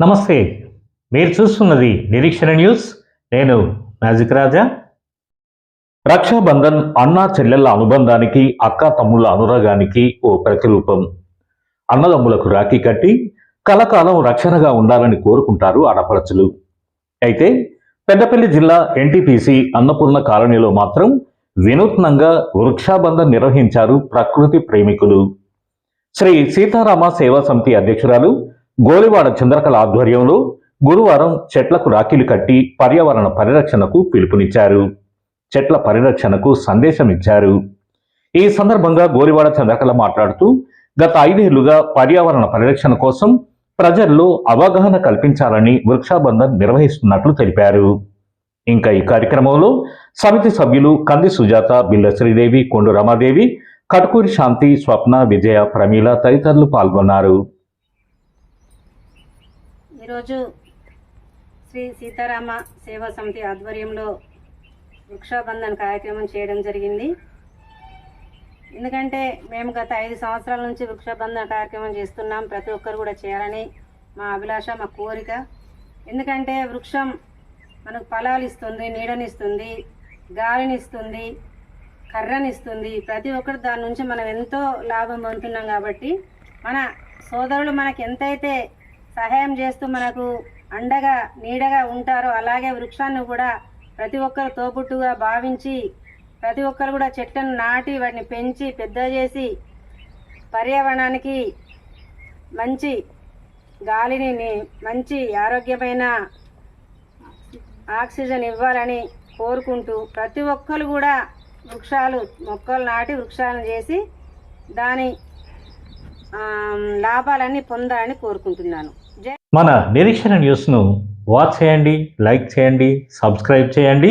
నమస్తే మీరు చూస్తున్నది నిరీక్షణ న్యూస్. నేను మ్యాజిక్ రాజా. రక్షాబంధన్ అన్నా చెల్లెల అనుబంధానికి అక్క తమ్ముళ్ళ అనురాగానికి ఓ ప్రతిరూపం. అన్నదమ్ములకు రాఖీ కట్టి కలకాలం రక్షణగా ఉండాలని కోరుకుంటారు ఆడపడచులు. అయితే పెద్దపల్లి జిల్లా ఎన్టీపీసీ అన్నపూర్ణ కాలనీలో మాత్రం వినూత్నంగా వృక్షాబంధం నిర్వహించారు ప్రకృతి ప్రేమికులు. శ్రీ సీతారామ సేవా సమితి అధ్యక్షురాలు గోలివాడ చంద్రకళ ఆధ్వర్యంలో గురువారం చెట్లకు రాఖీలు కట్టి పర్యావరణ పరిరక్షణకు పిలుపునిచ్చారు. చెట్ల పరిరక్షణకు సందేశం ఇచ్చారు. ఈ సందర్భంగా గోలివాడ చంద్రకళ మాట్లాడుతూ గత ఐదేళ్ళుగా పర్యావరణ పరిరక్షణ కోసం ప్రజల్లో అవగాహన కల్పించాలని వృక్షాబంధన్ నిర్వహిస్తున్నట్లు తెలిపారు. ఇంకా ఈ కార్యక్రమంలో సమితి సభ్యులు కంది సుజాత బిల్ల శ్రీదేవి కొండు రమాదేవి కటుకూరి శాంతి స్వప్న విజయ ప్రమీల తదితరులు పాల్గొన్నారు. ఈరోజు శ్రీ సీతారామ సేవా సమితి ఆధ్వర్యంలో వృక్షాబంధన్ కార్యక్రమం చేయడం జరిగింది. ఎందుకంటే మేము గత ఐదు సంవత్సరాల నుంచి వృక్షబంధన కార్యక్రమం చేస్తున్నాం. ప్రతి ఒక్కరు కూడా చేయాలని మా అభిలాష మా కోరిక. ఎందుకంటే వృక్షం మనకు ఫలాలు ఇస్తుంది నీడనిస్తుంది గాలినిస్తుంది కర్రనిస్తుంది. ప్రతి ఒక్కరు దాని నుంచి మనం ఎంతో లాభం పొందుతున్నాం కాబట్టి మన సోదరులు మనకు ఎంతైతే సహాయం చేస్తూ మనకు అండగా నీడగా ఉంటారో అలాగే వృక్షాన్ని కూడా ప్రతి ఒక్కరు తోబుట్టుగా భావించి ప్రతి ఒక్కరు కూడా చెట్లను నాటి వాటిని పెంచి పెద్ద చేసి పర్యావరణానికి మంచి గాలిని మంచి ఆరోగ్యమైన ఆక్సిజన్ ఇవ్వాలని కోరుకుంటూ ప్రతి ఒక్కరు కూడా వృక్షాలు మొక్కలు నాటి వృక్షాలను చేసి దాని లాభాలన్నీ పొందాలని కోరుకుంటున్నాను. జై మన నిరీక్షణ న్యూస్ను వాచ్ చేయండి లైక్ చేయండి సబ్స్క్రైబ్ చేయండి.